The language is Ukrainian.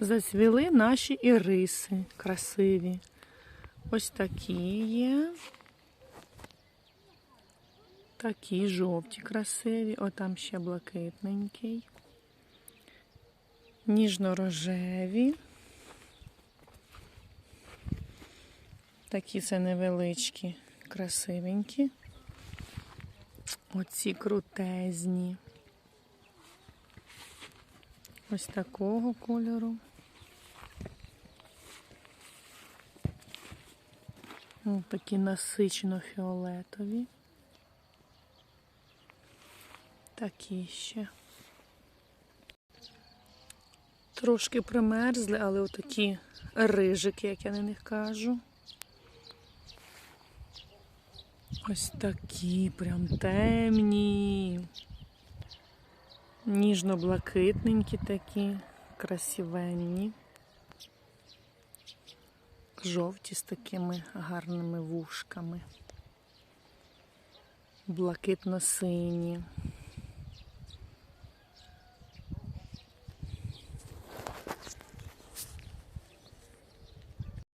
Зацвіли наші іриси красиві. Ось такі є. Такі жовті красиві. О, там ще блакитненький. Ніжно-рожеві. Такі це невеличкі, красивенькі. Оці крутезні. Ось такого кольору. Ось такі насичено фіолетові. Такі ще. Трошки примерзли, але отакі рижики, як я на них кажу. Ось такі прям темні. Ніжно-блакитненькі такі, красивенні. Жовті з такими гарними вушками. Блакитно-сині.